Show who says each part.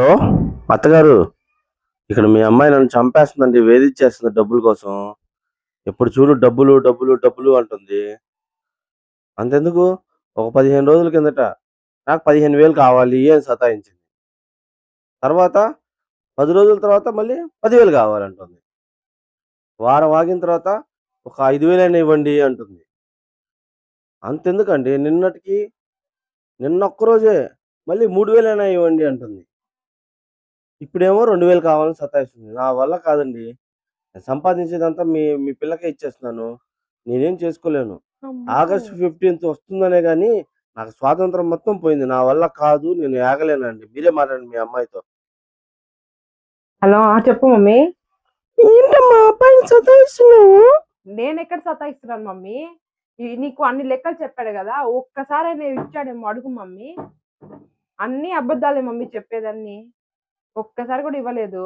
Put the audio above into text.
Speaker 1: Hello? అత్తగారు ఇక్కడ మీ అమ్మాయి నన్ను చంపేస్తుందండి వేధించేస్తుంది డబ్బుల కోసం. ఎప్పుడు చూడు డబ్బులు డబ్బులు డబ్బులు అంటుంది. అంతెందుకు? ఒక పదిహేను రోజుల కిందట నాకు పదిహేను వేలు కావాలి అని సతాయించింది. తర్వాత పది రోజుల తర్వాత మళ్ళీ పదివేలు కావాలంటుంది. వారం ఆగిన తర్వాత ఒక ఐదు వేలైనా ఇవ్వండి అంటుంది. అంతెందుకండి? నిన్నటికి నిన్న ఒక్కరోజే మళ్ళీ మూడు వేలైనా ఇవ్వండి అంటుంది. ఇప్పుడేమో రెండు వేలు కావాలని సతాయిస్తుంది. నా వల్ల కాదండి. సంపాదించేదంతా మీ మీ పిల్లకే ఇచ్చేస్తున్నాను. నేనేం చేసుకోలేను. ఆగస్టు ఫిఫ్టీన్త్ వస్తుందనే కానీ నాకు స్వాతంత్రం మొత్తం పోయింది. నా వల్ల కాదు నేను ఆగలేనండి. మీరే మాట్లాడండి మీ అమ్మాయితో.
Speaker 2: హలో ఆ, చెప్పు మమ్మీ.
Speaker 1: ఏంటమ్మా అబ్బాయిని సతాయిస్తున్నావు?
Speaker 2: నేను ఎక్కడ సతాయిస్తున్నాను మమ్మీ? నీకు అన్ని లెక్కలు చెప్పాడు కదా ఒక్కసారి నేను ఇచ్చాడేమో అడుగు మమ్మీ. అన్ని అబద్ధాలే మమ్మీ చెప్పేదాన్ని. ఒక్కసారి కూడా ఇవ్వలేదు.